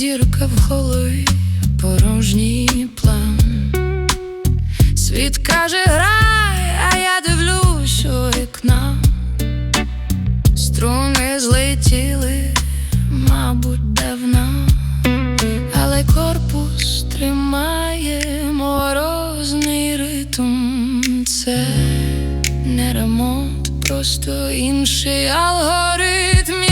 дірка в голові, порожній план. Світ каже, грай, а я дивлюсь у вікна. Струни злетіли, мабуть, давно, але корпус тримає морозний ритм. Це не ремонт, просто інший алгоритм,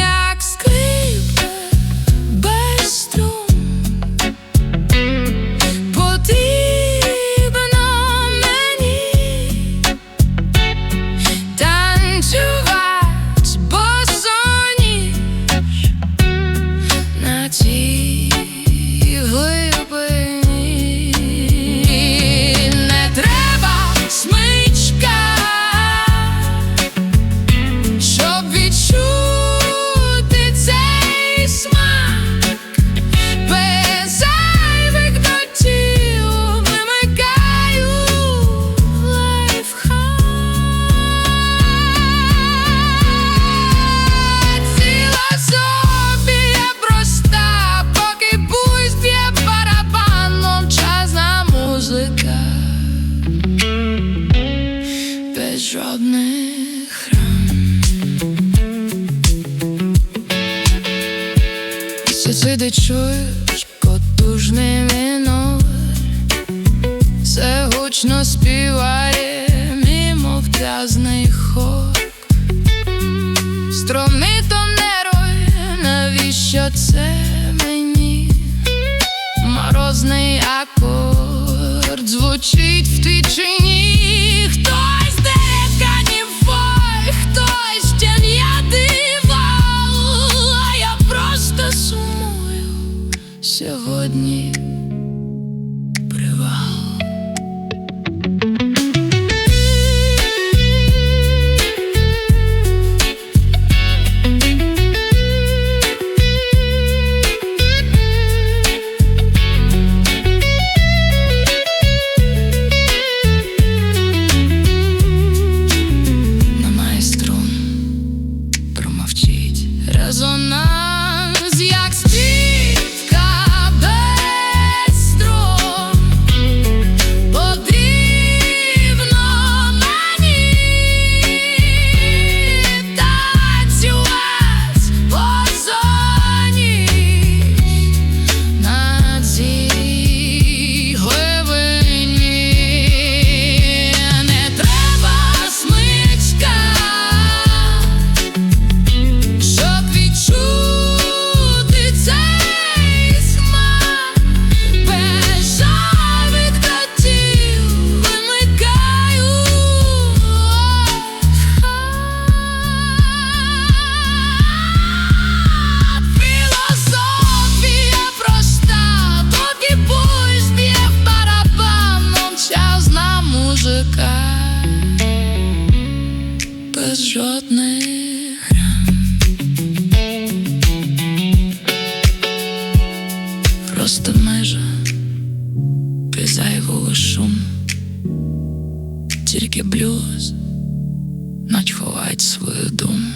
без жодних ран. Сюди чуєш потужний мінор Це гучно співає мімовтязний хор. Струни тонеруй, навіщо це мені? Морозний акорд звучить в тишині тільки блюз ночь ховають свою думу.